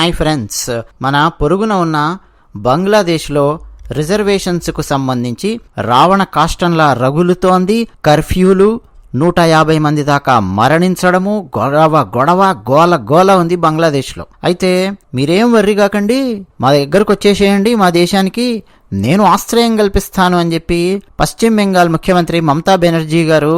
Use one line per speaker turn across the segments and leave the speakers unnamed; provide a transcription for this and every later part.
Hi friends. మన పొరుగున ఉన్న బంగ్లాదేశ్లో రిజర్వేషన్స్కు సంబంధించి రావణ కాష్టంలా రగులుతోంది కర్ఫ్యూలు నూట యాభై మంది దాకా మరణించడము గొడవ గొడవ గోల గోల ఉంది బంగ్లాదేశ్లో. అయితే మీరేం వర్రి కాకండి మా దగ్గరకు వచ్చేసేయండి మా దేశానికి నేను ఆశ్రయం కల్పిస్తాను అని చెప్పి పశ్చిమ బెంగాల్ ముఖ్యమంత్రి మమతా బెనర్జీ గారు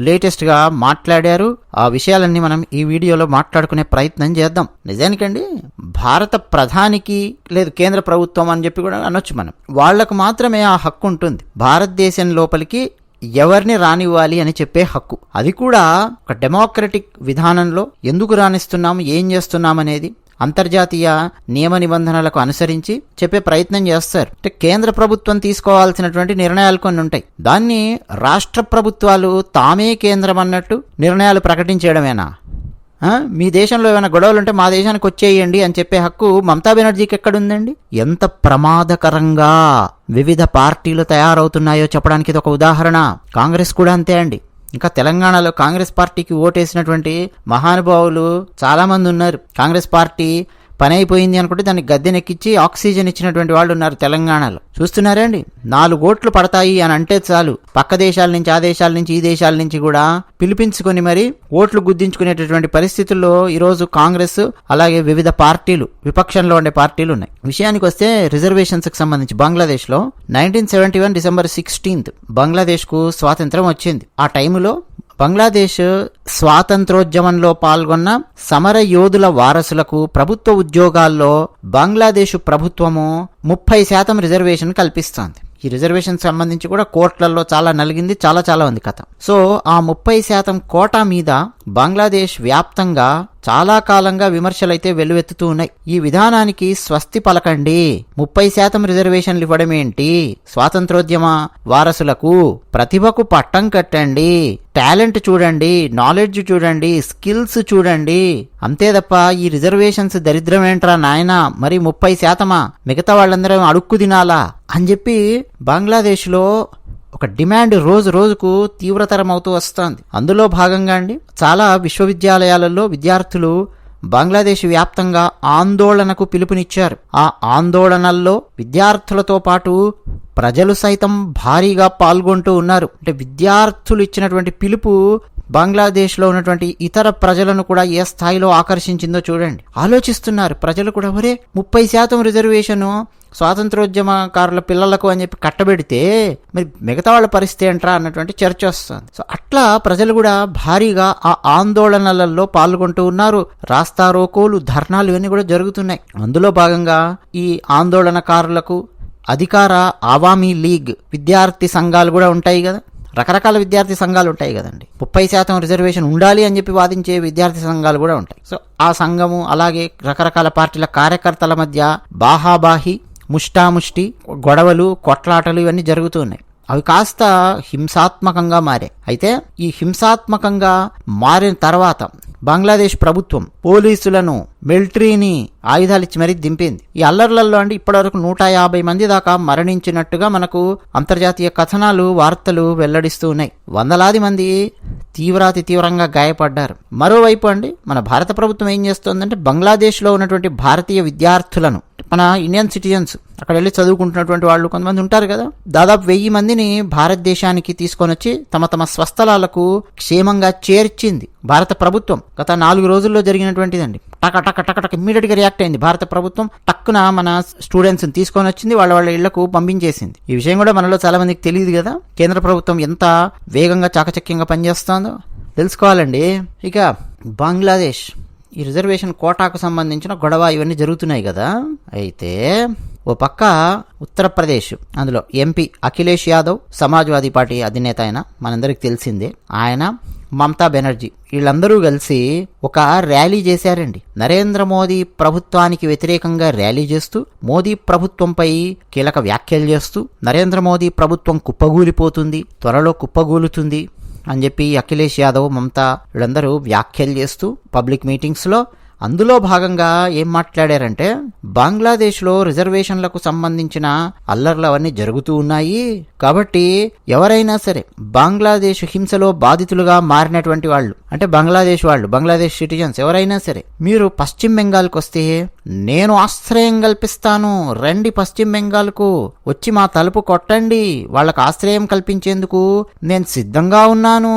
లేటెస్ట్గా మాట్లాడారు. ఆ విషయాలన్నీ మనం ఈ వీడియోలో మాట్లాడుకునే ప్రయత్నం చేద్దాం. నిజానికండి భారత ప్రధానికి లేదు కేంద్ర ప్రభుత్వం అని చెప్పి కూడా అనొచ్చు మనం. వాళ్ళకు మాత్రమే ఆ హక్కు ఉంటుంది. భారతదేశం లోపలికి ఎవరిని రానివ్వాలి అని చెప్పే హక్కు. అది కూడా ఒక డెమోక్రటిక్ విధానంలో ఎందుకు రాణిస్తున్నాము ఏం చేస్తున్నాం అనేది అంతర్జాతీయ నియమ నిబంధనలకు అనుసరించి చెప్పే ప్రయత్నం చేస్తారు. అంటే కేంద్ర ప్రభుత్వం తీసుకోవాల్సినటువంటి నిర్ణయాలు కొన్ని ఉంటాయి. దాన్ని రాష్ట్ర ప్రభుత్వాలు తామే కేంద్రం అన్నట్టు నిర్ణయాలు ప్రకటించడమేనా మీ దేశంలో ఏమైనా గొడవలు ఉంటే మా దేశానికి వచ్చేయండి అని చెప్పే హక్కు మమతా బెనర్జీకి ఎక్కడుందండి? ఎంత ప్రమాదకరంగా వివిధ పార్టీలు తయారవుతున్నాయో చెప్పడానికి ఇది ఒక ఉదాహరణ. కాంగ్రెస్ కూడా అంతే అండి. ఇంకా తెలంగాణలో కాంగ్రెస్ పార్టీకి ఓటేసినటువంటి మహానుభావులు చాలామంది ఉన్నారు. కాంగ్రెస్ పార్టీ పని అయిపోయింది అనుకుంటే దానికి గద్దెనెక్కించి ఆక్సిజన్ ఇచ్చినటువంటి వాళ్ళు ఉన్నారు తెలంగాణలో. చూస్తున్నారండి నాలుగు ఓట్లు పడతాయి అని అంటే చాలు. పక్క దేశాల నుంచి ఆ దేశాల నుంచి ఈ దేశాల నుంచి కూడా పిలిపించుకొని మరి ఓట్లు గుద్దించుకునేటటువంటి పరిస్థితుల్లో ఈరోజు కాంగ్రెస్ అలాగే వివిధ పార్టీలు విపక్షంలో ఉండే పార్టీలు ఉన్నాయి. విషయానికి వస్తే రిజర్వేషన్స్కి సంబంధించి బంగ్లాదేశ్లో nineteen seventy one December sixteenth బంగ్లాదేశ్కు స్వాతంత్రం వచ్చింది. ఆ టైంలో బంగ్లాదేశ్ స్వాతంత్రోద్యమంలో పాల్గొన్న సమర యోధుల వారసులకు ప్రభుత్వ ఉద్యోగాల్లో బంగ్లాదేశ్ ప్రభుత్వము ముప్పై శాతం రిజర్వేషన్ కల్పిస్తోంది. ఈ రిజర్వేషన్ సంబంధించి కూడా కోర్టులలో చాలా నలిగింది చాలా చాలా ఉంది కథ. సో ఆ ముప్పై శాతం కోటా మీద బంగ్లాదేశ్ వ్యాప్తంగా చాలా కాలంగా విమర్శలైతే వెల్లువెత్తుతూ ఉన్నాయి. ఈ విధానానికి స్వస్తి పలకండి. ముప్పై శాతం రిజర్వేషన్లు ఇవ్వడం ఏంటి స్వాతంత్రోద్యమ వారసులకు ప్రతిభకు పట్టం కట్టండి. టాలెంట్ చూడండి. నాలెడ్జ్ చూడండి. స్కిల్స్ చూడండి. అంతే తప్ప ఈ రిజర్వేషన్స్ దరిద్రం ఏంట్రా నాయనా? మరి ముప్పై శాతమా? మిగతా వాళ్ళందరూ అడుక్కు తినాలా? అని చెప్పి బంగ్లాదేశ్లో ఒక డిమాండ్ రోజు రోజుకు తీవ్రతరం అవుతూ వస్తోంది. అందులో భాగంగా అండి చాలా విశ్వవిద్యాలయాలలో విద్యార్థులు బంగ్లాదేశ్ వ్యాప్తంగా ఆందోళనకు పిలుపునిచ్చారు. ఆ ఆందోళనల్లో విద్యార్థులతో పాటు ప్రజలు సైతం భారీగా పాల్గొంటూ ఉన్నారు. అంటే విద్యార్థులు ఇచ్చినటువంటి పిలుపు బంగ్లాదేశ్లో ఉన్నటువంటి ఇతర ప్రజలను కూడా ఏ స్థాయిలో ఆకర్షించిందో చూడండి. ఆలోచిస్తున్నారు. ప్రజలు కూడా ఒరే ముప్పై శాతం రిజర్వేషను స్వాతంత్రోద్యమకారుల పిల్లలకు అని చెప్పి కట్టబెడితే మరి మిగతా వాళ్ళ పరిస్థితి ఏంట్రా అన్నటువంటి చర్చ వస్తుంది. సో అట్లా ప్రజలు కూడా భారీగా ఆ ఆందోళనలలో పాల్గొంటూ ఉన్నారు. రాస్తారోకోలు ధర్నాలు ఇవన్నీ కూడా జరుగుతున్నాయి. అందులో భాగంగా ఈ ఆందోళనకారులకు అధికార ఆవామీ లీగ్ విద్యార్థి సంఘాలు కూడా ఉంటాయి కదా. రకరకాల విద్యార్థి సంఘాలు ఉంటాయి కదండి. ముప్పై శాతం రిజర్వేషన్ ఉండాలి అని చెప్పి వాదించే విద్యార్థి సంఘాలు కూడా ఉంటాయి. సో ఆ సంఘము అలాగే రకరకాల పార్టీల కార్యకర్తల మధ్య బాహాబాహి ముష్టాముష్టి గొడవలు కొట్లాటలు ఇవన్నీ జరుగుతూ ఉన్నాయి. అవి కాస్త హింసాత్మకంగా మారాయి. అయితే ఈ హింసాత్మకంగా మారిన తర్వాత బంగ్లాదేశ్ ప్రభుత్వం పోలీసులను మిలిటరీని ఆయుధాలు ఇచ్చి మరీ దింపింది. ఈ అల్లర్లలో అంటే ఇప్పటివరకు నూట యాభై మంది దాకా మరణించినట్టుగా మనకు అంతర్జాతీయ కథనాలు వార్తలు వెల్లడిస్తూ ఉన్నాయి. వందలాది మంది తీవ్రాతి తీవ్రంగా గాయపడ్డారు. మరోవైపు అండి మన భారత ప్రభుత్వం ఏం చేస్తోందంటే బంగ్లాదేశ్లో ఉన్నటువంటి భారతీయ విద్యార్థులను మన ఇండియన్ సిటిజన్స్ అక్కడ వెళ్ళి చదువుకుంటున్నటువంటి వాళ్ళు కొంతమంది ఉంటారు కదా దాదాపు వెయ్యి మందిని భారతదేశానికి తీసుకొని వచ్చి తమ తమ స్వస్థలాలకు క్షేమంగా చేర్చింది. భారత ప్రభుత్వం గత నాలుగు రోజుల్లో జరిగినటువంటిదండి. టక టక టక టక ఇమ్మీడియట్గా రియాక్ట్ అయింది. భారత ప్రభుత్వం టక్కున మన స్టూడెంట్స్ తీసుకొని వచ్చింది వాళ్ళ వాళ్ళ ఇళ్ళకు పంపించేసింది. ఈ విషయం కూడా మనలో చాలా మందికి తెలియదు కదా. కేంద్ర ప్రభుత్వం ఎంత వేగంగా చాకచక్యంగా పనిచేస్తుందో తెలుసుకోవాలండి. ఇక బంగ్లాదేశ్ ఈ రిజర్వేషన్ కోటాకు సంబంధించిన గొడవ ఇవన్నీ జరుగుతున్నాయి కదా. అయితే ఓ పక్క ఉత్తరప్రదేశ్ అందులో ఎంపీ అఖిలేష్ యాదవ్ సమాజ్వాదీ పార్టీ అధినేత ఆయన మనందరికి తెలిసిందే. ఆయన మమతా బెనర్జీ. వీళ్ళందరూ కలిసి ఒక ర్యాలీ చేశారండి. నరేంద్ర మోదీ ప్రభుత్వానికి వ్యతిరేకంగా ర్యాలీ చేస్తూ మోదీ ప్రభుత్వంపై కీలక వ్యాఖ్యలు చేస్తూ నరేంద్ర మోదీ ప్రభుత్వం కుప్పగూలిపోతుంది త్వరలో కుప్పగూలుతుంది అని చెప్పి అఖిలేష్ యాదవ్ మమతా వీళ్ళందరూ వ్యాఖ్యలు చేస్తూ పబ్లిక్ మీటింగ్స్లో అందులో భాగంగా ఏం మాట్లాడారంటే బంగ్లాదేశ్లో రిజర్వేషన్లకు సంబంధించిన అల్లర్లు అవన్నీ జరుగుతూ ఉన్నాయి. కాబట్టి ఎవరైనా సరే బంగ్లాదేశ్ హింసలో బాధితులుగా మారినటువంటి వాళ్ళు అంటే బంగ్లాదేశ్ వాళ్ళు బంగ్లాదేశ్ సిటిజన్స్ ఎవరైనా సరే మీరు పశ్చిమ బెంగాల్కి వస్తే నేను ఆశ్రయం కల్పిస్తాను రండి పశ్చిమ బెంగాల్కు వచ్చి మా తలుపు కొట్టండి వాళ్ళకు ఆశ్రయం కల్పించేందుకు నేను సిద్ధంగా ఉన్నాను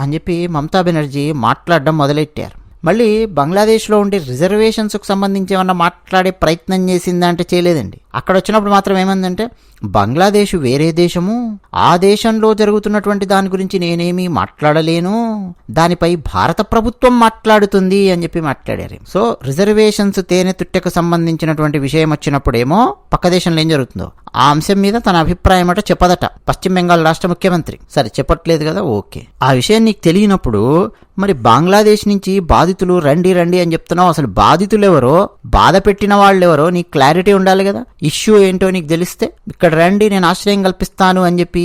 అని చెప్పి మమతా బెనర్జీ మాట్లాడడం మొదలెట్టారు. మళ్ళీ బంగ్లాదేశ్లో ఉండే రిజర్వేషన్స్కు సంబంధించి ఏమన్నా మాట్లాడే ప్రయత్నం చేసిందా అంటే చేయలేదండి. అక్కడ వచ్చినప్పుడు మాత్రం ఏమందంటే బంగ్లాదేశ్ వేరే దేశము? ఆ దేశంలో జరుగుతున్నటువంటి దాని గురించి నేనేమీ మాట్లాడలేను. దానిపై భారత ప్రభుత్వం మాట్లాడుతుంది అని చెప్పి మాట్లాడారు. సో రిజర్వేషన్స్ తేనె తుట్టెకు సంబంధించినటువంటి విషయం వచ్చినప్పుడేమో పక్క దేశంలో ఏం జరుగుతుందో? ఆ అంశం మీద తన అభిప్రాయం అట చెప్పదట. పశ్చిమ బెంగాల్ రాష్ట్ర ముఖ్యమంత్రి. సరే చెప్పట్లేదు కదా ఓకే. ఆ విషయం నీకు తెలియనప్పుడు మరి బంగ్లాదేశ్ నుంచి బాధితులు రండి రండి అని చెప్తున్నావు. అసలు బాధితులు ఎవరో బాధ పెట్టిన వాళ్ళు ఎవరో నీకు క్లారిటీ ఉండాలి కదా? ఇష్యూ ఏంటో నీకు తెలిస్తే ఇక్కడ రండి నేను ఆశ్రయం కల్పిస్తాను అని చెప్పి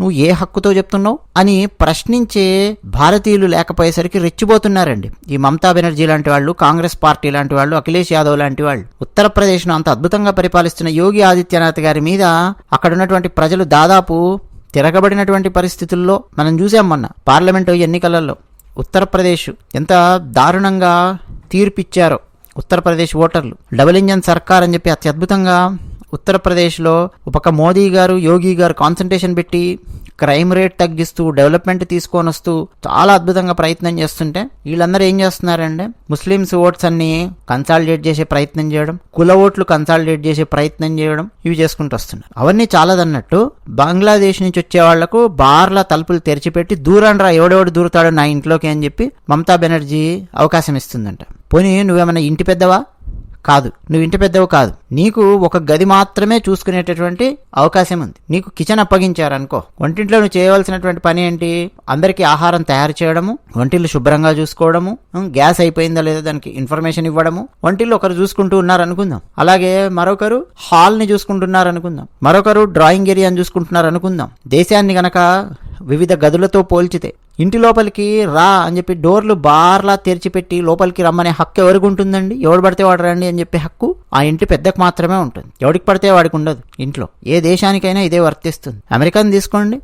నువ్వు ఏ హక్కుతో చెప్తున్నావు? అని ప్రశ్నించే భారతీయులు లేకపోయేసరికి రెచ్చిపోతున్నారండి. ఈ మమతా బెనర్జీ లాంటి వాళ్ళు కాంగ్రెస్ పార్టీ లాంటి వాళ్ళు అఖిలేష్ యాదవ్ లాంటి వాళ్ళు ఉత్తరప్రదేశ్ను అంత అద్భుతంగా పరిపాలిస్తున్న యోగి ఆదిత్యనాథ్ గారి మీద అక్కడ ఉన్నటువంటి ప్రజలు దాదాపు తిరగబడినటువంటి పరిస్థితుల్లో మనం చూసాం మొన్న పార్లమెంటు ఎన్నికలలో. ఉత్తరప్రదేశ్ ఎంత దారుణంగా తీర్పిచ్చారో ఉత్తరప్రదేశ్ ఓటర్లు. డబుల్ ఇంజన్ సర్కార్ అని చెప్పి అత్యద్భుతంగా ఉత్తరప్రదేశ్లో ఒక మోదీ గారు యోగి గారు కాన్సన్ట్రేషన్ పెట్టి క్రైమ్ రేట్ తగ్గిస్తూ డెవలప్మెంట్ తీసుకొని వస్తూ చాలా అద్భుతంగా ప్రయత్నం చేస్తుంటే వీళ్ళందరూ ఏం చేస్తున్నారంటే ముస్లిమ్స్ ఓట్స్ అన్ని కన్సాలిడేట్ చేసే ప్రయత్నం చేయడం కుల ఓట్లు కన్సాలిడేట్ చేసే ప్రయత్నం చేయడం ఇవి చేసుకుంటూ వస్తున్నారు. అవన్నీ చాలాదన్నట్టు బంగ్లాదేశ్ నుంచి వచ్చే వాళ్ళకు బార్ల తలుపులు తెరిచిపెట్టి దూరండ్రా రా ఎవడెవడు దూరుతాడో నా ఇంట్లోకి అని చెప్పి మమతా బెనర్జీ అవకాశం ఇస్తుందంట. పోనీ నువ్వేమైనా ఇంటి పెద్దవా? కాదు. నువ్వు ఇంటి పెద్దవు కాదు. నీకు ఒక గది మాత్రమే చూసుకునేటటువంటి అవకాశం ఉంది. నీకు కిచెన్ అప్పగించారనుకో వంటింట్లో నువ్వు చేయవలసినటువంటి పని ఏంటి? అందరికీ ఆహారం తయారు చేయడము వంటిల్లు శుభ్రంగా చూసుకోవడము గ్యాస్ అయిపోయిందా లేదా దానికి ఇన్ఫర్మేషన్ ఇవ్వడము వంటిల్లు ఒకరు చూసుకుంటూ ఉన్నారు అనుకుందాం అలాగే మరొకరు హాల్ని చూసుకుంటున్నారు అనుకుందాం మరొకరు డ్రాయింగ్ ఏరియాని చూసుకుంటున్నారు అనుకుందాం దేశాన్ని గనక వివిధ గదులతో పోల్చితే ఇంటి లోపలికి రా అని చెప్పి డోర్లు బార్లా తెరిచిపెట్టి లోపలికి రమ్మనే హక్కు ఎవరికి ఉంటుందండి? ఎవడు పడితే వాడు రండి అని చెప్పే హక్కు ఆ ఇంటి పెద్దకు మాత్రమే ఉంటుంది. ఎవడికి పడితే వాడికి ఉండదు. ఇంట్లో. ఏ దేశానికైనా ఇదే వర్తిస్తుంది. అమెరికాని తీసుకోండి.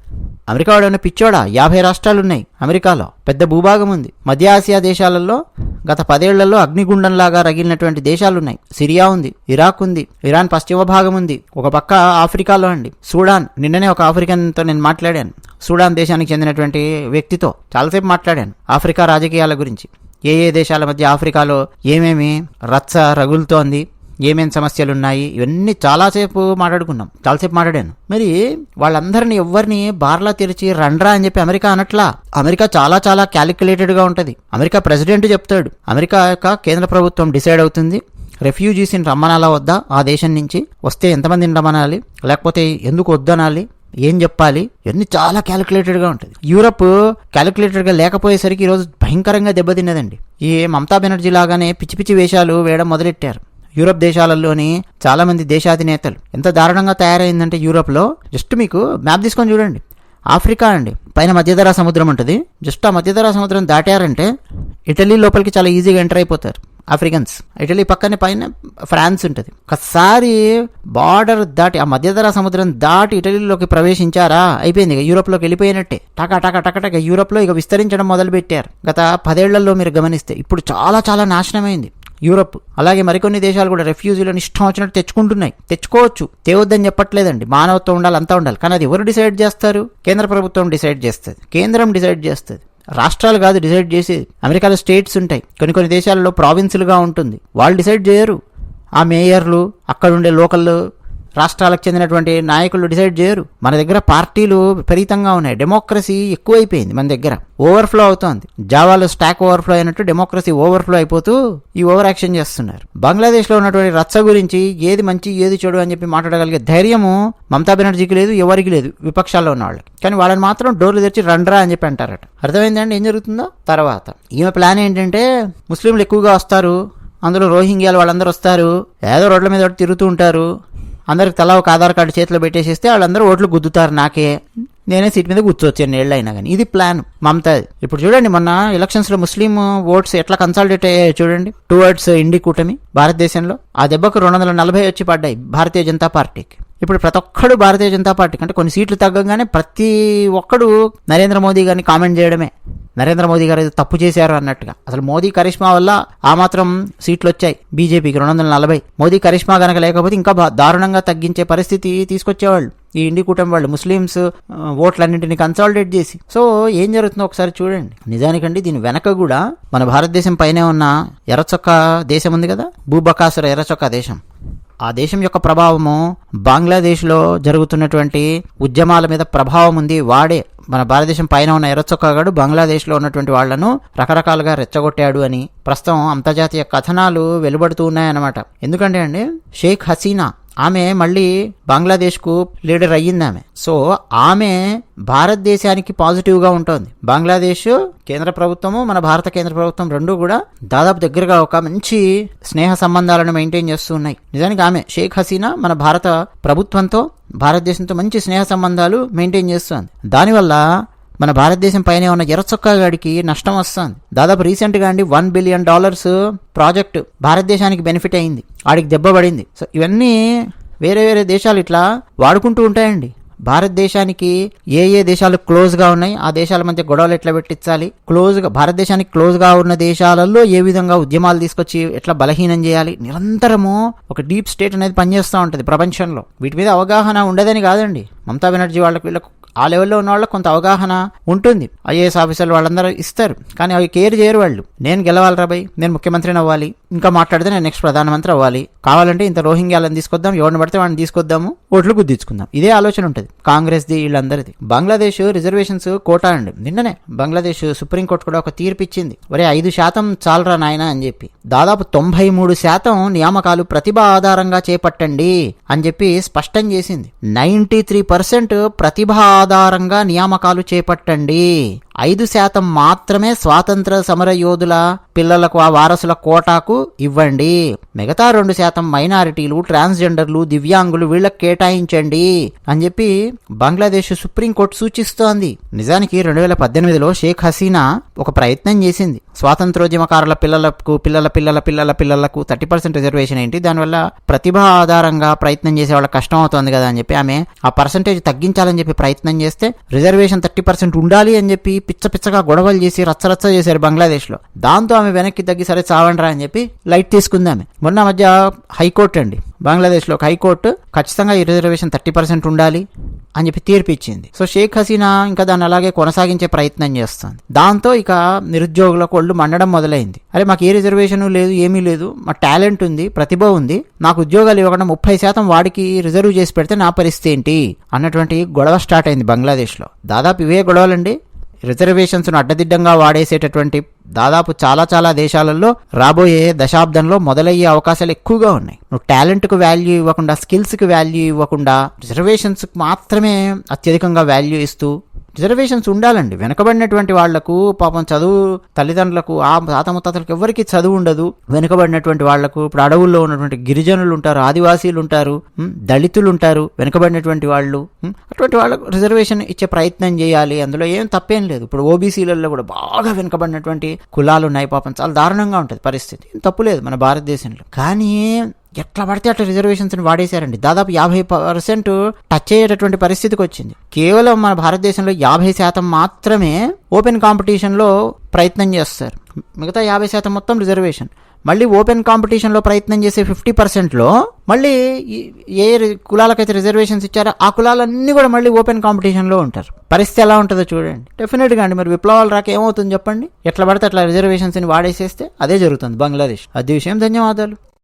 అమెరికా వాడు పిచ్చోడా? యాభై రాష్ట్రాలు ఉన్నాయి అమెరికాలో. పెద్ద భూభాగం ఉంది. మధ్య ఆసియా దేశాలలో గత పదేళ్ళలో అగ్నిగుండంలాగా రగిలినటువంటి దేశాలు ఉన్నాయి సిరియా ఉంది. ఇరాక్ ఉంది. ఇరాన్ పశ్చిమ భాగం ఉంది. ఒక పక్క ఆఫ్రికాలో అండి. సూడాన్. నిన్ననే ఒక ఆఫ్రికన్తో నేను మాట్లాడాను. సూడాన్ దేశానికి చెందినటువంటి వ్యక్తితో చాలాసేపు మాట్లాడాను. ఆఫ్రికా రాజకీయాల గురించి. ఏ ఏ దేశాల మధ్య ఆఫ్రికాలో ఏమేమి రచ్చ రగులుతోంది? ఏమేం సమస్యలు ఉన్నాయి ఇవన్నీ చాలాసేపు మాట్లాడుకున్నాం. చాలాసేపు మాట్లాడాను. మరి వాళ్ళందరినీ ఎవరిని బార్లా తెరిచి రండ్రా అని చెప్పి అమెరికా అనట్లా? అమెరికా చాలా చాలా క్యాలిక్యులేటెడ్గా అమెరికా ప్రెసిడెంట్ చెప్తాడు. అమెరికా యొక్క కేంద్ర ప్రభుత్వం డిసైడ్ అవుతుంది. రెఫ్యూజీస్ని రమ్మనాలా వద్దా? ఆ దేశం నుంచి వస్తే ఎంతమందిని రమ్మనాలి? లేకపోతే ఎందుకు వద్దనాలి? ఏం చెప్పాలి? ఇవన్నీ చాలా క్యాలిక్యులేటెడ్గా ఉంటుంది. యూరప్ క్యాలిక్యులేటెడ్గా లేకపోయేసరికి ఈరోజు భయంకరంగా దెబ్బతిన్నదండి. ఈ మమతా బెనర్జీ లాగానే పిచ్చి పిచ్చి వేషాలు వేయడం మొదలెట్టారు. యూరప్ దేశాలలోని చాలా మంది దేశాధినేతలు. ఎంత దారుణంగా తయారైందంటే యూరప్లో జస్ట్ మీకు మ్యాప్ తీసుకొని చూడండి. ఆఫ్రికా అండి పైన మధ్యధరా సముద్రం ఉంటుంది. జస్ట్ ఆ మధ్యధరా సముద్రం దాటారంటే ఇటలీ లోపలికి చాలా ఈజీగా ఎంటర్ అయిపోతారు ఆఫ్రికన్స్. ఇటలీ పక్కనే పైన ఫ్రాన్స్ ఉంటుంది. ఒకసారి బార్డర్ దాటి ఆ మధ్యధరా సముద్రం దాటి ఇటలీలోకి ప్రవేశించారా? అయిపోయింది ఇక యూరోప్లోకి వెళ్ళిపోయినట్టే. టకా టకా టకటక యూరప్లో యూరోప్లో ఇక విస్తరించడం మొదలుపెట్టారు. గత పదేళ్ళలో మీరు గమనిస్తే ఇప్పుడు చాలా చాలా నాశనమైంది. యూరప్ అలాగే మరికొన్ని దేశాలు కూడా రెఫ్యూజీలను ఇష్టం వచ్చినట్టు తెచ్చుకుంటున్నాయి. తెచ్చుకోవచ్చు. తేవద్దని చెప్పట్లేదండి. మానవత్వం ఉండాలి అంతా ఉండాలి. కానీ అది ఎవరు డిసైడ్ చేస్తారు? కేంద్ర ప్రభుత్వం డిసైడ్ చేస్తుంది. కేంద్రం డిసైడ్ చేస్తుంది. రాష్ట్రాలు కాదు డిసైడ్ చేసేది. అమెరికాలో స్టేట్స్ ఉంటాయి. కొన్ని కొన్ని దేశాలలో ప్రావిన్సులుగా ఉంటుంది. వాళ్ళు డిసైడ్ చేయరు. ఆ మేయర్లు అక్కడ ఉండే లోకల్ రాష్ట్రాలకు చెందినటువంటి నాయకులు డిసైడ్ చేయరు. మన దగ్గర పార్టీలు విపరీతంగా ఉన్నాయి. డెమోక్రసీ ఎక్కువైపోయింది మన దగ్గర. ఓవర్ఫ్లో అవుతోంది. జావాలో స్టాక్ ఓవర్ఫ్లో అయినట్టు డెమోక్రసీ ఓవర్ఫ్లో అయిపోతూ ఈ ఓవర్ యాక్షన్ చేస్తున్నారు. బంగ్లాదేశ్లో ఉన్నటువంటి రచ్చ గురించి ఏది మంచి ఏది చెడు అని చెప్పి మాట్లాడగలిగే ధైర్యము మమతా బెనర్జీకి లేదు ఎవరికి లేదు విపక్షాల్లో ఉన్న వాళ్ళకి. కానీ వాళ్ళని మాత్రం డోర్లు తెరిచి రండ్రా అని చెప్పి అంటారట. అర్థమైందండి ఏం జరుగుతుందో? తర్వాత. ఈమె ప్లాన్ ఏంటంటే ముస్లింలు ఎక్కువగా వస్తారు. అందులో రోహింగ్యాలు వాళ్ళందరూ వస్తారు. ఏదో రోడ్ల మీద తిరుగుతూ ఉంటారు. అందరికి తలా ఒక ఆధార్ కార్డు చేతిలో పెట్టేసేస్తే వాళ్ళందరూ ఓట్లు గుద్దుతారు నాకే. నేనే సీట్ మీద కూర్చోవచ్చు ఎన్నేళ్ళు అయినా కానీ ఇది ప్లాన్ మమతా. ఇప్పుడు చూడండి మొన్న ఎలక్షన్స్లో ముస్లిం ఓట్స్ ఎట్లా కన్సాలిడేట్ అయ్యాయి చూడండి. టువర్డ్స్ ఇండి కూటమి భారతదేశంలో. ఆ దెబ్బకు రెండు వందల నలభై వచ్చి పడ్డాయి భారతీయ జనతా పార్టీకి. ఇప్పుడు ప్రతి ఒక్కడు భారతీయ జనతా పార్టీకి అంటే కొన్ని సీట్లు తగ్గగానే ప్రతి ఒక్కడు నరేంద్ర మోదీ గారిని కామెంట్ చేయడమే. నరేంద్ర మోదీ గారు ఏదో తప్పు చేశారు అన్నట్టుగా. అసలు మోదీ కరిష్మా వల్ల ఆ మాత్రం సీట్లు వచ్చాయి బీజేపీకి రెండు వందల నలభై. మోదీ కరిష్మా గనక లేకపోతే ఇంకా బా- దారుణంగా తగ్గించే పరిస్థితి తీసుకొచ్చేవాళ్ళు. ఈ ఇండి కూటమి వాళ్ళు ముస్లిమ్స్ ఓట్లన్నింటినీ కన్సాలిడేట్ చేసి. సో ఏం జరుగుతుందో ఒకసారి చూడండి. నిజానికండి దీని వెనక కూడా మన భారతదేశం పైనే ఉన్న ఎర్రచొక్క దేశం ఉంది కదా? భూబకాసుర ఎర్రచొక్క దేశం. ఆ దేశం యొక్క ప్రభావము బంగ్లాదేశ్లో జరుగుతున్నటువంటి ఉద్యమాల మీద ప్రభావం ఉంది. వాడే మన భారతదేశం పైన ఉన్న ఎర్రచొక్కగాడు బంగ్లాదేశ్లో ఉన్నటువంటి వాళ్ళను రకరకాలుగా రెచ్చగొట్టాడు అని ప్రస్తుతం అంతర్జాతీయ కథనాలు వెలువడుతూ ఉన్నాయన్నమాట. ఎందుకంటే అండి షేక్ హసీనా ఆమె మళ్ళీ బంగ్లాదేశ్కు లీడర్ అయ్యింది ఆమె. సో ఆమె భారతదేశానికి పాజిటివ్గా ఉంటుంది. బంగ్లాదేశ్ కేంద్ర ప్రభుత్వము మన భారత కేంద్ర ప్రభుత్వం రెండు కూడా దాదాపు దగ్గరగా ఒక మంచి స్నేహ సంబంధాలను మెయింటైన్ చేస్తూ ఉన్నాయి. నిజానికి ఆమె షేక్ హసీనా మన భారత ప్రభుత్వంతో భారతదేశంతో మంచి స్నేహ సంబంధాలు మెయింటైన్ చేస్తుంది. దానివల్ల మన భారతదేశం పైన ఉన్న ఎర్రచొక్కాగాడికి నష్టం వస్తుంది. దాదాపు రీసెంట్గా అండి వన్ బిలియన్ డాలర్స్ ప్రాజెక్టు భారతదేశానికి బెనిఫిట్ అయింది. ఆడికి దెబ్బ పడింది. సో ఇవన్నీ వేరే వేరే దేశాలు ఇట్లా వాడుకుంటూ ఉంటాయండి. భారతదేశానికి ఏ ఏ దేశాలు క్లోజ్గా ఉన్నాయి ఆ దేశాల మధ్య గొడవలు ఎట్లా పెట్టించాలి క్లోజ్గా భారతదేశానికి క్లోజ్గా ఉన్న దేశాలలో ఏ విధంగా ఉద్యమాలు తీసుకొచ్చి ఎట్లా బలహీనం చేయాలి నిరంతరము ఒక డీప్ స్టేట్ అనేది పనిచేస్తూ ఉంటుంది ప్రపంచంలో. వీటి మీద అవగాహన ఉండదని కాదండి. మమతా బెనర్జీ వాళ్ళకి వీళ్ళకు ఆ లెవెల్లో ఉన్న వాళ్ళకి కొంత అవగాహన ఉంటుంది. ఐఏఎస్ ఆఫీసర్లు వాళ్ళందరూ ఇస్తారు. కానీ అవి కేర్ చేయరు వాళ్ళు. నేను గెలవాలి రాబాయ్ నేను ముఖ్యమంత్రిని అవ్వాలి ఇంకా మాట్లాడితే నేను నెక్స్ట్ ప్రధానమంత్రి అవ్వాలి. కావాలంటే ఇంత రోహింగ్యాలను తీసుకొద్దాం ఎవరిని పడితే వాడిని తీసుకొద్దాము ఓట్లు గుద్దించుకుందాం. ఇదే ఆలోచన ఉంటుంది. కాంగ్రెస్ది వీళ్ళందరిది. బంగ్లాదేశ్ రిజర్వేషన్స్ కోటా అండి. నిన్ననే బంగ్లాదేశ్ సుప్రీంకోర్టు కూడా ఒక తీర్పు ఇచ్చింది. ఒరే ఐదు శాతం చాలరా నాయన అని చెప్పి. దాదాపు తొంభై మూడు శాతం నియామకాలు ప్రతిభ ఆధారంగా చేపట్టండి అని చెప్పి స్పష్టం చేసింది. నైంటీ త్రీ పర్సెంట్ ప్రతిభ ఆధారంగా నియామకాలు చేపట్టండి. ఐదు శాతం మాత్రమే స్వాతంత్ర సమర యోధుల పిల్లలకు ఆ వారసుల కోటాకు ఇవ్వండి. మిగతా రెండు శాతం మైనారిటీలు ట్రాన్స్జెండర్లు దివ్యాంగులు వీళ్ళకి కేటాయించండి అని చెప్పి బంగ్లాదేశ్ సుప్రీంకోర్టు సూచిస్తోంది. నిజానికి రెండు వేల పద్దెనిమిదిలో షేక్ హసీనా ఒక ప్రయత్నం చేసింది. స్వాతంత్రోద్యమకారుల పిల్లలకు పిల్లల పిల్లల పిల్లల పిల్లలకు థర్టీ పర్సెంట్ రిజర్వేషన్ ఏంటి? దానివల్ల ప్రతిభ ఆధారంగా ప్రయత్నం చేసే వాళ్ళకి కష్టం అవుతుంది కదా అని చెప్పి ఆమె ఆ పర్సంటేజ్ తగ్గించాలని చెప్పి ప్రయత్నం చేస్తే రిజర్వేషన్ థర్టీ పర్సెంట్ ఉండాలి అని చెప్పి పిచ్చ పిచ్చగా గొడవలు చేసి రచ్చరచ్చ చేశారు బంగ్లాదేశ్లో. దాంతో ఆమె వెనక్కి తగ్గి సరే చావండ్రా అని చెప్పి లైట్ తీసుకుంది ఆమె. మొన్న మధ్య హైకోర్టు అండి. బంగ్లాదేశ్లో ఒక హైకోర్టు ఖచ్చితంగా ఈ రిజర్వేషన్ థర్టీ పర్సెంట్ ఉండాలి అని చెప్పి తీర్పు ఇచ్చింది. సో షేక్ హసీనా ఇంకా దాన్ని అలాగే కొనసాగించే ప్రయత్నం చేస్తుంది. దాంతో ఇక నిరుద్యోగులకు ఒళ్ళు మండడం మొదలైంది. అరే మాకు ఏ రిజర్వేషన్ లేదు ఏమీ లేదు. మా టాలెంట్ ఉంది ప్రతిభ ఉంది. నాకు ఉద్యోగాలు ఇవ్వకుండా ముప్పై శాతం వాడికి రిజర్వ్ చేసి పెడితే నా పరిస్థితి ఏంటి? అన్నటువంటి గొడవ స్టార్ట్ అయింది బంగ్లాదేశ్లో. దాదాపు ఇవే గొడవలండి. రిజర్వేషన్స్ను అడ్డదిడ్డంగా వాడేసేటటువంటి దాదాపు చాలా చాలా దేశాలలో రాబోయే దశాబ్దంలో మొదలయ్యే అవకాశాలు ఎక్కువగా ఉన్నాయి. నువ్వు టాలెంట్కు వాల్యూ ఇవ్వకుండా స్కిల్స్కి వాల్యూ ఇవ్వకుండా రిజర్వేషన్స్కి మాత్రమే అత్యధికంగా వాల్యూ ఇస్తూ రిజర్వేషన్స్ ఉండాలండి. వెనుకబడినటువంటి వాళ్ళకు పాపం చదువు తల్లిదండ్రులకు ఆ తాత ముత్తాతలకు ఎవరికి చదువు ఉండదు. వెనుకబడినటువంటి వాళ్ళకు ఇప్పుడు అడవుల్లో ఉన్నటువంటి గిరిజనులు ఉంటారు ఆదివాసీలు ఉంటారు దళితులు ఉంటారు వెనుకబడినటువంటి వాళ్ళు అటువంటి వాళ్ళకు రిజర్వేషన్ ఇచ్చే ప్రయత్నం చేయాలి. అందులో ఏం తప్పేం లేదు. ఇప్పుడు ఓబీసీలలో కూడా బాగా వెనుకబడినటువంటి కులాలు ఉన్నాయి పాపం. చాలా దారుణంగా ఉంటుంది పరిస్థితి. ఏం తప్పు లేదు మన భారతదేశంలో. కానీ ఎట్లా పడితే అట్లా రిజర్వేషన్స్ని వాడేశారండి. దాదాపు యాభై పర్సెంట్ టచ్ అయ్యేటటువంటి పరిస్థితికి వచ్చింది. కేవలం మన భారతదేశంలో యాభై శాతం మాత్రమే ఓపెన్ కాంపిటీషన్లో ప్రయత్నం చేస్తారు. మిగతా యాభై శాతం మొత్తం రిజర్వేషన్ మళ్ళీ ఓపెన్ కాంపిటీషన్లో ప్రయత్నం చేసే ఫిఫ్టీ పర్సెంట్లో మళ్ళీ ఏ రి- కులాలకైతే రిజర్వేషన్స్ ఇచ్చారో ఆ కులాలన్నీ కూడా మళ్ళీ ఓపెన్ కాంపిటీషన్లో ఉంటారు. పరిస్థితి ఎలా ఉంటుందో చూడండి. డెఫినెట్గా అండి మరి విప్లవాలు రాక ఏమవుతుంది చెప్పండి? ఎట్లా పడితే అట్లా రిజర్వేషన్స్ని వాడేసేస్తే అదే జరుగుతుంది. బంగ్లాదేశ్. అది విషయం ధన్యవాదాలు.